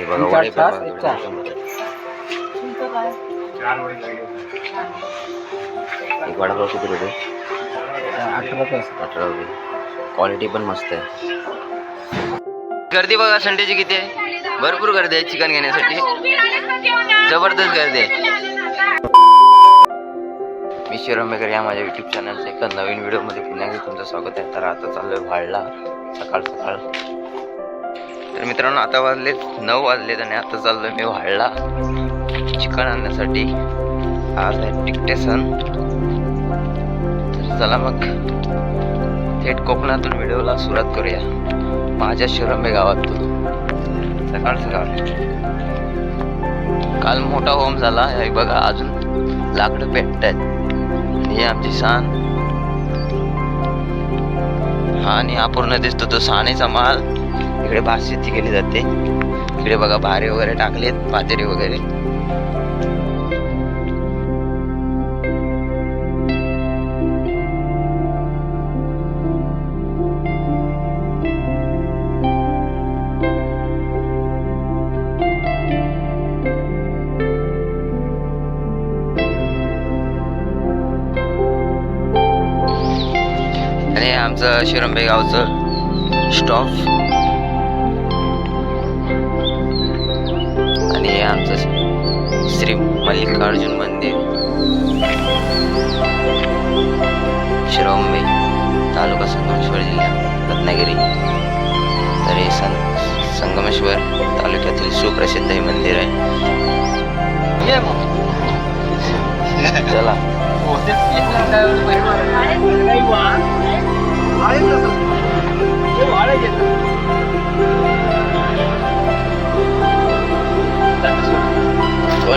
हे बघा वडे पण एक वडापाव किती रुपये. अठरा रुपये. क्वालिटी पण मस्त आहे. गर्दी बघा संडेची किती आहे? भरपूर गर्दी आहे चिकन घेण्यासाठी. जबरदस्त गर्दी आहे. मी शिरंबेकर या माझ्या युट्यूब चॅनलच्या एका नवीन व्हिडिओमध्ये पुन्हा एकदा तुमचं स्वागत आहे. तर आता चाललोय व्हाळला सकाळ सकाळ तर मित्रांनो आता वाजले नऊ वाजलेत आणि आता चाललो मी वाढला चिकन आणण्यासाठी. आज आहे टिकटे सण तर चला मग. थेट कोकणातून व्हिडिओला सुरुवात करूया. माझ्या शिरंबे गावातून. सकाळ सकाळ. काल मोठा होम झाला. हे बघा अजून लाकडं पेटत आहेत हे आमची सान हा आणि हा पूर्ण दिसतो तो सानेचा माल. इकडे भात शेती केली जाते. इकडे बघा भारे वगैरे टाकलेत पातेरी वगैरे. आणि आमचं शिरंबे गावचं स्टॉप. आमचं श्री मल्लिकार्जुन मंदिर. शिरोंबे तालुका संगमेश्वर जिल्हा रत्नागिरी. तर हे सं संगमेश्वर तालुक्यातील सुप्रसिद्ध हे मंदिर आहे. ये मग. चला.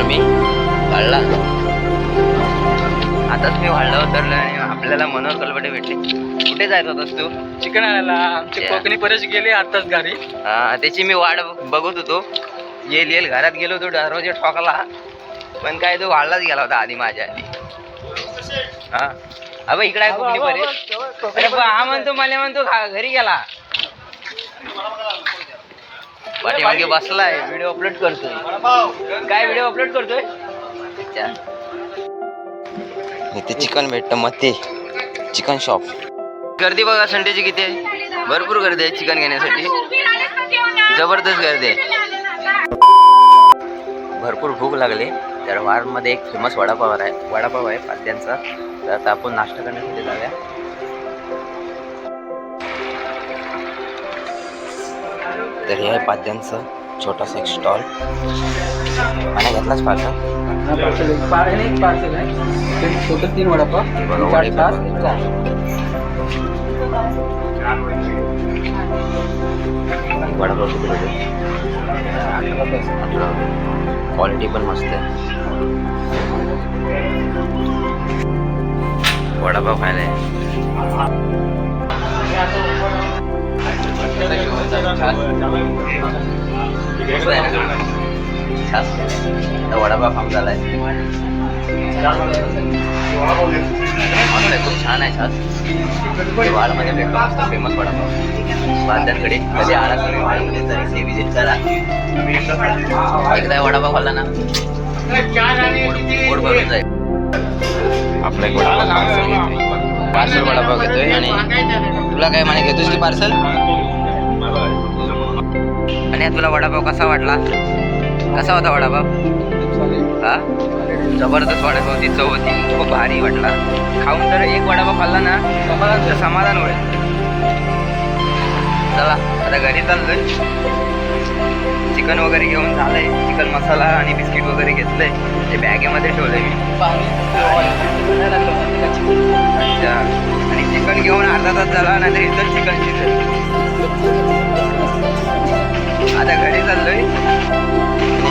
मी. वाढला. आताच मी वाढला उतरलो आणि आपल्याला मनोहर कलबटे भेटले. कुठे जायचं होतास तू? चिकन आणायला. आमचे. कोकणी परेश गेले आताच घरी. हा, त्याची मी वाट बघत होतो. येईल येईल. घरात गेलो होतो दरवाजे ठोकला. पण काय तो वाढलाच गेला होता आधी माझ्या आधी. हा. अबे इकडे आहे कोकणी बा, हा म्हणतो मला म्हणतो घरी गेला. पाठीमागे बसलाय. व्हिडिओ अपलोड करतोय. काय व्हिडिओ अपलोड करतोय? इथे चिकन भेटतं मग ते चिकन शॉप गर्दी बघा संडेची किती आहे? भरपूर गर्दी आहे चिकन घेण्यासाठी. जबरदस्त गर्दी आहे. भरपूर भूक लागली. तर वारमध्ये एक फेमस वडापाव आहे. वडापाव आहे पाद्यांचा तर आता आपण नाश्ता करण्यासाठी जाऊया. तर हे आहे पाद्यांचं छोटासा एक स्टॉल. आणि घेतलाच पार्सल? एक पार्सल एक. पार्सल आहे. ते छोटं तीन वडापाव. चार तास वडापाव क्वालिटी पण मस्त आहे. वडापाव खायला आहे. छास. आता वडापाव खाम झालाय मस्त आहे खूप छान आहे छास वाडमध्ये भेटतो मस्त फेमस वडापाव बांधणकडे कधी आला तुम्ही वाडमध्ये तर ते विजिट करा एकदा वडापाव खाल्ला ना गोड भरून जाईल आपला एक वडापाव पार्सल घेतोय पार्सल वडापाव घेतोय आणि तुला काय म्हणे घेतोस की पार्सल आणि तुला वडापाव कसा वाटला? कसा होता वडापाव? हा? जबरदस्त वडापाव ती चव होती खूप भारी वाटला. खाऊन तर एक वडापाव खाल्ला ना समाधान समाधान होईल. चला आता घरी चाललोय. चिकन वगैरे घेऊन झालंय. चिकन मसाला आणि बिस्किट वगैरे घेतलंय. ते बॅगेमध्ये ठेवलंय मी. अच्छा. आणि चिकन घेऊन अर्धा तास झाला नाही तर इथं चिकन शिजेल. आता घरी चाललोय.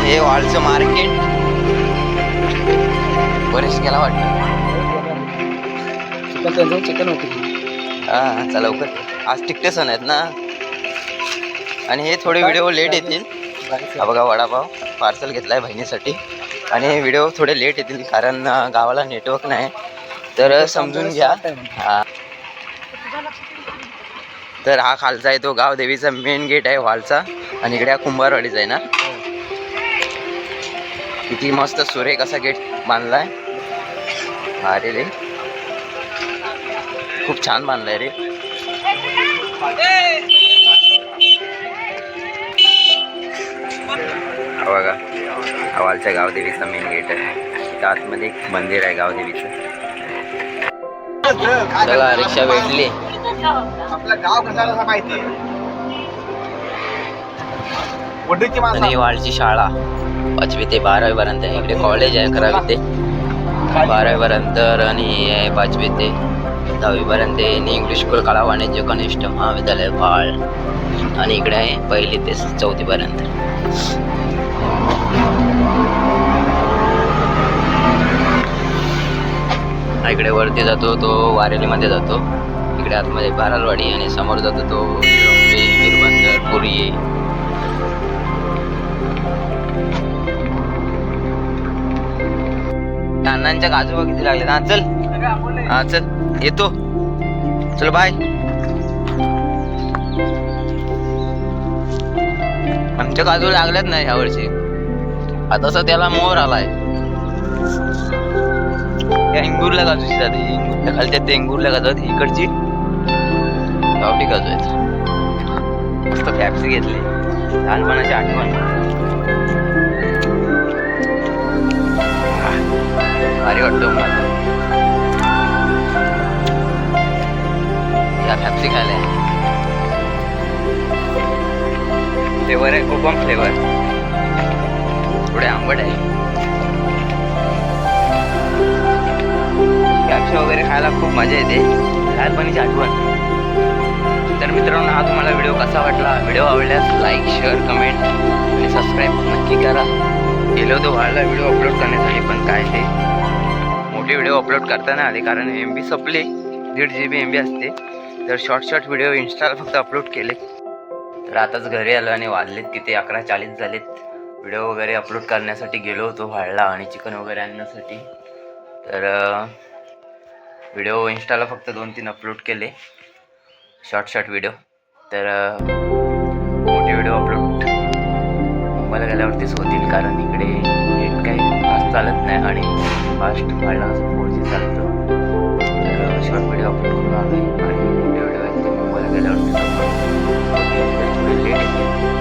हे वाळचं मार्केट बरेच गेला वाटतं. चिकन त्यांचं चिकन होती हा चला लवकर. आज टिकटे सण आहेत ना. आणि हे थोडे व्हिडिओ लेट येतील. हा बघा वडापाव पार्सल घेतलाय बहिणीसाठी. आणि हे व्हिडिओ थोडे लेट येतील कारण गावाला नेटवर्क नाही. तर समजून घ्या. हा. तर हा खालचा आहे तो गाव देवीचा मेन गेट आहे हॉलचा आणि इकडे हा कुंभारवाडीचा आहे ना. किती मस्त सुरेख असा गेट बांधलाय. अरे रे. खूप छान बांधलाय रे. बघा हा गावदेवीचा मेन गेट आहे. आतमध्ये एक मंदिर आहे गावदेवीचं चला रिक्षा भेटली. आपलं गाव कसा माहिती वडीची आणि वाळची शाळा. पाचवी ते बारावी पर्यंत आहे. इकडे कॉलेज आहे अकरावी ते बारावी पर्यंत आणि आहे पाचवी ते दहावी पर्यंत आहे. आणि इंग्लिश स्कूल कला वाणिज्य कनिष्ठ महाविद्यालय भाळ आणि इकडे आहे पहिली ते चौथी पर्यंत इकडे वरती जातो तो वारेलीमध्ये जातो. तिकडे आतमध्ये बारालवाडी आणि समोर जातो तो वीरबंदर पुरी. अण्णांच्या काजू किती लागले? हा चल. हा चल. येतो. चल बाय आमच्या काजू लागल्यात नाही यावर्षी आता तसं त्याला मोर आलाय. या इंगूरला काजूची जाते. इंगूरला खालच्या ते इंगूरला काजू इकडची गावठी काजू आहेत मस्त फॅप्स घेतले. लहानपणाची आठवण. भारी वाटतो मला. या फॅप्सी खायला. फ्लेवर आहे कोकम फ्लेवर थोडे आंबट आहे. फॅप्सी वगैरे खायला खूप मजा येते. लहानपणीची आठवण. तर मित्रांनो हा तुम्हाला व्हिडिओ कसा वाटला? व्हिडिओ आवडल्यास लाईक शेअर कमेंट आणि सबस्क्राईब नक्की करा. गेलो होतो व्हायला व्हिडिओ अपलोड करण्यासाठी पण काय ते? मोठे व्हिडिओ अपलोड करता नाही आले कारण एम बी सपले. दीड जी बी एम बी असते. तर शॉर्ट शॉर्ट व्हिडिओ इन्स्टाला फक्त अपलोड केले. तर आताच घरी आलो आणि वाजलेत किती? अकरा चाळीस झालेत. व्हिडिओ वगैरे अपलोड करण्यासाठी गेलो होतो व्हायला आणि चिकन वगैरे आणण्यासाठी. तर व्हिडिओ इन्स्टाला फक्त दोन तीन अपलोड केले. Short short video. तर मोठे व्हिडिओ अपलोड मोबाईल गेल्यावरतीच होतील कारण इकडे नेट काही फास्ट चालत नाही आणि फास्ट व्हायला असं फोर जी चालतं. तर शॉर्ट व्हिडिओ अपलोड करून आलो आणि मोठे व्हिडिओ आहेत ते मोबाईल गेल्यावरती थोडे लेट येते